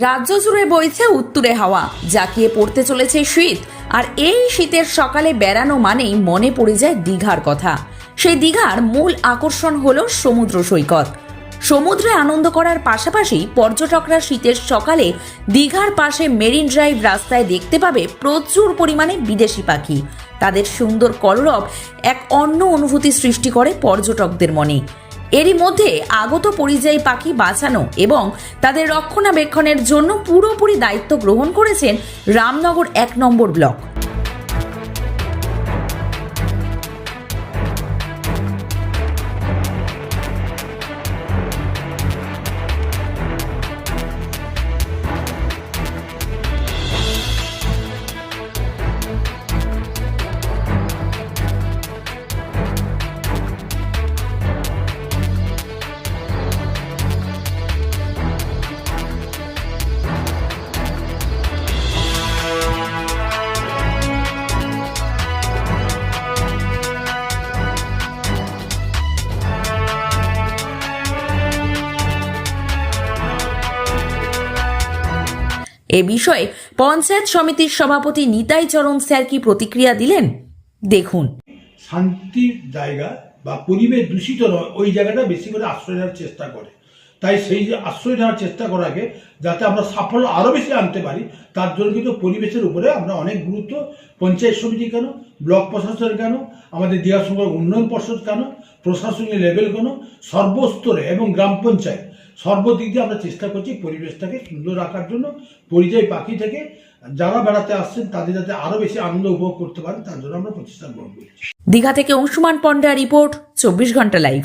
রাজ্য জুড়ে বইছে উত্তুরে হাওয়া, জাকিয়ে পড়তে চলেছে শীত। আর এই শীতের সকালে বেড়ানো মানেই মনে পড়ে যায় দীঘার কথা। সেই দীঘার মূল আকর্ষণ হল সমুদ্র সৈকত। সমুদ্রে আনন্দ করার পাশাপাশি পর্যটকরা শীতের সকালে দীঘার পাশে মেরিন ড্রাইভ রাস্তায় দেখতে পাবে প্রচুর পরিমাণে বিদেশি পাখি। তাদের সুন্দর কলরব এক অন্য অনুভূতি সৃষ্টি করে পর্যটকদের মনে। এরই মধ্যে আগত পরিযায়ী পাখি বাঁচানো এবং তাদের রক্ষণাবেক্ষণের জন্য পুরোপুরি দায়িত্ব গ্রহণ করেছেন রামনগর এক নম্বর ব্লক। এ বিষয়ে পঞ্চায়েত সমিতির সভাপতি নিতাই চরণ স্যার কি প্রতিক্রিয়া দিলেন? দেখুন। শান্তির জায়গা বা পরিবেশ দূষিত নয়, ওই জায়গাটা বেশি করে আশ্রয় নেওয়ার চেষ্টা করে। তাই সেই যে আশ্রয় নেওয়ার চেষ্টা করাকে যাতে আমরা সাফল্য আরও বেশি আনতে পারি, তার জন্য কিন্তু পরিবেশের উপরে আমরা অনেক গুরুত্ব। পঞ্চায়েত সমিতি কেন? ব্লক প্রশাসন কেন? আমাদের দীঘা উন্নয়ন পর্ষদ কেন? প্রশাসনিক লেভেল কেন? সর্বস্তরে এবং গ্রাম পঞ্চায়েত। সর্বদিক দিয়ে আমরা চেষ্টা করছি পরিবেশটাকে সুন্দর রাখার জন্য। পরিযায়ী পাখি থেকে যারা বেড়াতে আসছেন, তাদের যাতে আরও বেশি আনন্দ উপভোগ করতে পারেন, তার জন্য আমরা প্রচেষ্টা গ্রহণ করছি দীঘা থেকে অংশুমান পণ্ডা রিপোর্ট, চব্বিশ ঘণ্টা লাইভ।